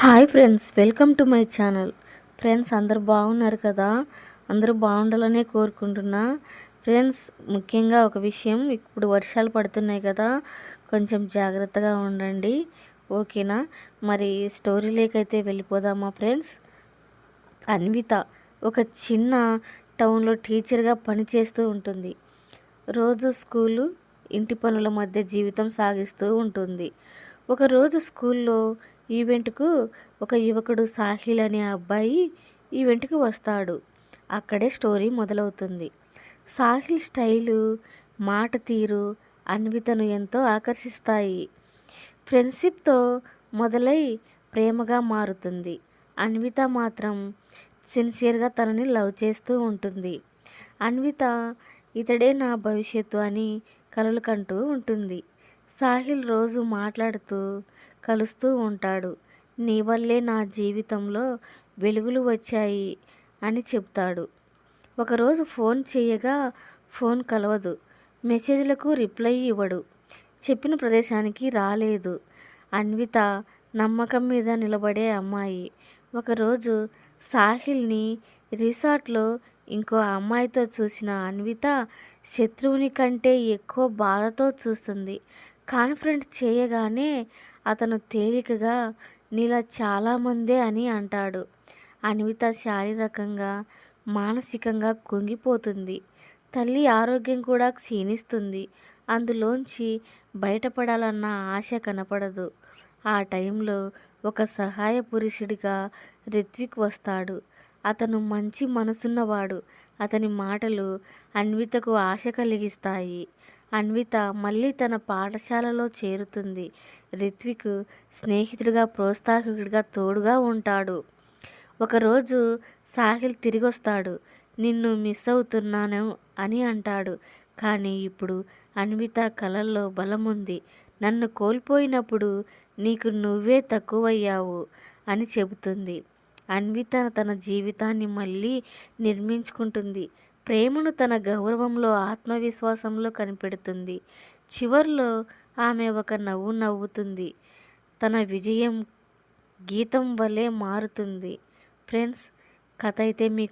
Hi friends welcome to my channel. Friends అందరు బాగున్నారు కదా? అందరూ బాగుండాలనే కోరుకుంటున్నా. ఫ్రెండ్స్ ముఖ్యంగా ఒక విషయం ఇప్పుడు వర్షాలు పడుతున్నాయి కదా కొంచెం జాగ్రత్తగా ఉండండి. ఓకేనా? మరి స్టోరీ లేకైతే వెళ్ళిపోదామా ఫ్రెండ్స్? అన్విత ఒక చిన్న టౌన్లో టీచర్గా పనిచేస్తూ ఉంటుంది. రోజు స్కూలు ఇంటి పనుల మధ్య జీవితం సాగిస్తూ ఉంటుంది. ఒకరోజు స్కూల్లో ఈవెంట్కు ఒక యువకుడు సాహిల్ అనే అబ్బాయి ఈవెంట్కి వస్తాడు. అక్కడే స్టోరీ మొదలవుతుంది. సాహిల్ స్టైలు మాట తీరు అన్వితను ఎంతో ఆకర్షిస్తాయి. ఫ్రెండ్షిప్తో మొదలై ప్రేమగా మారుతుంది. అన్విత మాత్రం సిన్సియర్గా తనని లవ్ చేస్తూ ఉంటుంది. అన్విత ఇతడే నా భవిష్యత్తు అని కలలు కంటూ ఉంటుంది. సాహిల్ రోజు మాట్లాడుతూ కలుస్తూ ఉంటాడు. నీ వల్లే నా జీవితంలో వెలుగులు వచ్చాయి అని చెప్తాడు. ఒకరోజు ఫోన్ చేయగా ఫోన్ కలవదు. మెసేజ్లకు రిప్లై ఇవ్వడు. చెప్పిన ప్రదేశానికి రాలేదు. అన్విత నమ్మకం మీద నిలబడే అమ్మాయి. ఒకరోజు సాహిల్ని రిసార్ట్లో ఇంకో అమ్మాయితో చూసిన అన్విత శత్రువుని కంటే ఎక్కువ బాధతో చూస్తుంది. కాన్ఫిడెంట్ చేయగానే అతను తేలికగా నీలా చాలామందే అని అంటాడు. అన్విత శారీరకంగా మానసికంగా కుంగిపోతుంది. తల్లి ఆరోగ్యం కూడా క్షీణిస్తుంది. అందులోంచి బయటపడాలన్న ఆశ కనపడదు. ఆ టైంలో ఒక సహాయ పురుషుడిగా రిత్విక్ వస్తాడు. అతను మంచి మనసున్నవాడు. అతని మాటలు అన్వితకు ఆశ కలిగిస్తాయి. అన్విత మళ్ళీ తన పాఠశాలలో చేరుతుంది. రిత్విక్ స్నేహితుడిగా ప్రోత్సాహకుడిగా తోడుగా ఉంటాడు. ఒకరోజు సాహిల్ తిరిగి వస్తాడు నిన్ను మిస్ అవుతున్నాను అని అంటాడు. కానీ ఇప్పుడు అన్విత కళల్లో బలముంది. నన్ను కోల్పోయినప్పుడు నీకు నువ్వే తక్కువయ్యావు అని చెబుతుంది. అన్విత తన జీవితాన్ని మళ్ళీ నిర్మించుకుంటుంది. ప్రేమను తన గౌరవంలో ఆత్మవిశ్వాసంలో కనిపెడుతుంది. చివర్లో ఆమె ఒక నవ్వు నవ్వుతుంది. తన విజయం గీతం వలె మారుతుంది. ఫ్రెండ్స్ కథ అయితే మీకు